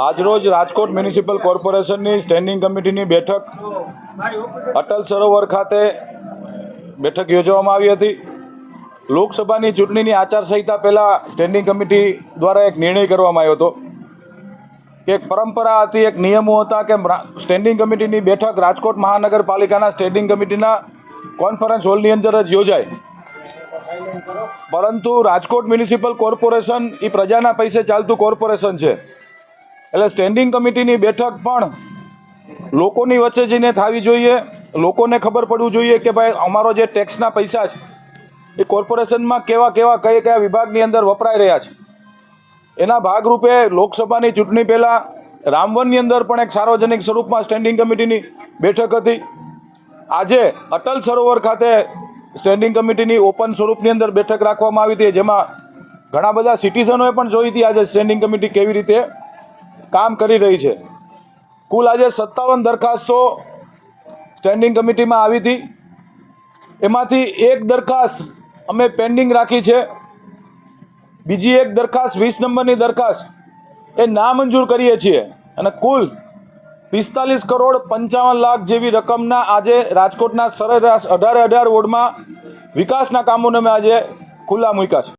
આજરોજ રાજકોટ મ્યુનિસિપલ કોર્પોરેશનની સ્ટેન્ડિંગ કમિટીની બેઠક અટલ સરોવર ખાતે બેઠક યોજવામાં આવી હતી. લોકસભાની ચૂંટણીની આચારસંહિતા પહેલાં સ્ટેન્ડિંગ કમિટી દ્વારા એક નિર્ણય કરવામાં આવ્યો હતો કે એક પરંપરા હતી, એક નિયમો હતા કે સ્ટેન્ડિંગ કમિટીની બેઠક રાજકોટ મહાનગરપાલિકાના સ્ટેન્ડિંગ કમિટીના કોન્ફરન્સ હોલની અંદર જ યોજાય. પરંતુ રાજકોટ મ્યુનિસિપલ કોર્પોરેશન એ પ્રજાના પૈસે ચાલતું કોર્પોરેશન છે. એટલે સ્ટેન્ડિંગ કમિટીની બેઠક પણ લોકોની વચ્ચે જઈને થવી જોઈએ. લોકોને ખબર પડવું જોઈએ કે ભાઈ અમારો જે ટેક્સના પૈસા છે, એ કોર્પોરેશનમાં કેવા કેવા કયા કયા વિભાગની અંદર વપરાઈ રહ્યા છે. એના ભાગરૂપે લોકસભાની ચૂંટણી પહેલાં રામવનની અંદર પણ એક સાર્વજનિક સ્વરૂપમાં સ્ટેન્ડિંગ કમિટીની બેઠક હતી. આજે અટલ સરોવર ખાતે સ્ટેન્ડિંગ કમિટીની ઓપન સ્વરૂપની અંદર બેઠક રાખવામાં આવી હતી. જેમાં ઘણા બધા સિટીઝનોએ પણ જોઈ હતી આજે સ્ટેન્ડિંગ કમિટી કેવી રીતે કામ કરી રહી છે. કુલ આજે સત્તાવન દરખાસ્તો સ્ટેન્ડિંગ કમિટીમાં આવી હતી. એમાંથી એક દરખાસ્ત અમે પેન્ડિંગ રાખી છે. બીજી એક દરખાસ્ત વીસ નંબરની દરખાસ્ત એ નામંજૂર કરીએ છીએ. અને કુલ પિસ્તાલીસ કરોડ પંચાવન લાખ જેવી રકમના આજે રાજકોટના સરેરાશ અઢારે અઢાર વોર્ડમાં વિકાસના કામોને અમે આજે ખુલ્લા મૂક્યા છે.